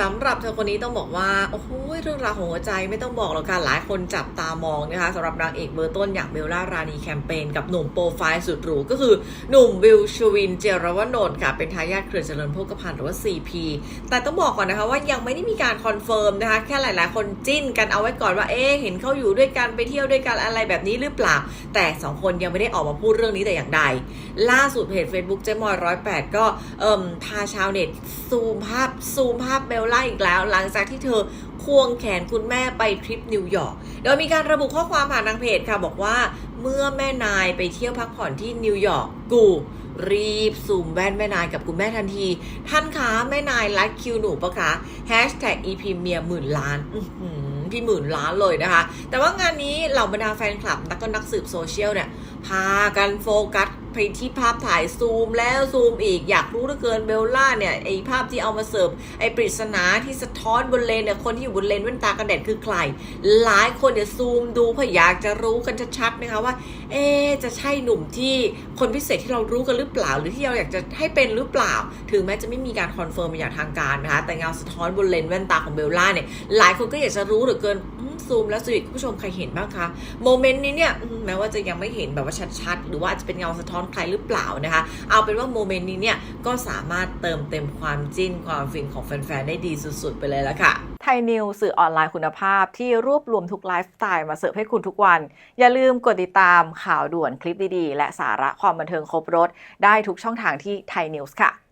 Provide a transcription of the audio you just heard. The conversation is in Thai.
สำหรับเธอคนนี้ต้องบอกว่า โอ้โหเรื่องราวของหัวใจไม่ต้องบอกหรอกค่ะหลายคนจับตามองนะคะสำหรับนางเอกเบอร์ต้นอย่างเบลล่ารานีแคมเปญกับหนุ่มโปรไฟล์สุดหรูก็คือหนุ่มวิลชวินเจรวนนท์ค่ะ เป็นทายาทเครือเจริญโภคภัณฑ์หรือว่า CP แต่ต้องบอกก่อนนะคะว่ายังไม่ได้มีการคอนเฟิร์มนะคะ แค่หลาย ๆ คนจิ้นกันเอาไว้ก่อนว่าเอ๊ะเห็นเขาอยู่ด้วยกันไปเที่ยวด้วยกันอะไรแบบนี้หรือเปล่า แต่สองคนยังไม่ได้ออกมาพูดเรื่องนี้แต่อย่างใด ล่าสุดเพจ Facebook เจมอยร้อยแปดก็เอ่มพาชาวเน็ตซูมภาพซูมภาพเบลล่าอีกแล้ว หลังจากที่เธอควงแขนคุณแม่ไปทริปนิวยอร์กโดยมีการระบุข้อความผ่านทางเพจค่ะบอกว่าเมื่อแม่นายไปเที่ยวพักผ่อนที่นิวยอร์กกูรีบซูมแว่นแม่นายกับคุณแม่ทันที ท่านคะแม่นายรัดคิวหนูปะคะแฮชแท็ก EP เมียหมื่นล้านพี่หมื่นล้านเลยนะคะ แต่ว่างานนี้เหล่าบรรดาแฟนคลับแล้วก็นักสืบโซเชียลเนี่ย พากันโฟกัส ไปที่ภาพถ่ายซูมแล้วซูมอีกอยากรู้เหลือเกินเบลล่าเนี่ยไอภาพที่เอามาเสิร์ฟไอปริศนาที่สะท้อนบนเลนเนี่ยคนที่อยู่บนเลนแว่นตากันแดดคือใคร หลายคนเนี่ยซูมดูเพื่ออยากจะรู้กันชัดๆนะคะว่า เอ๊จะใช่หนุ่มที่คนพิเศษที่เรารู้กันหรือเปล่า หรือที่เราอยากจะให้เป็นหรือเปล่า ถึงแม้จะไม่มีการคอนเฟิร์มมาอย่างทางการนะคะแต่เงาสะท้อนบนเลนแว่นตาของเบลล่าเนี่ยหลายคนก็อยากจะรู้เหลือเกินอืซูมแล้วสวิตคุณผู้ชมใครเห็นบ้างคะโมเมนต์นี้เนี่ยแม้ว่าจะยังไม่เห็นแบบว่าชัดๆ หรือว่าอาจจะเป็นเงาสะท้อนใครหรือเปล่านะคะ เอาเป็นว่าโมเมนต์นี้เนี่ยก็สามารถเติมเต็มความจิ้นความฟินของแฟนๆ ได้ดีสุดๆ ไปเลยละค่ะไทยนิวสื่อออนไลน์คุณภาพที่รวบรวมทุกไลฟ์สไตล์มาเสิร์ฟให้คุณทุกวัน อย่าลืมกดติดตามข่าวด่วนคลิปดีๆ และสาระความบันเทิงครบรถได้ทุกช่องทางที่ไทยนิวส์ค่ะ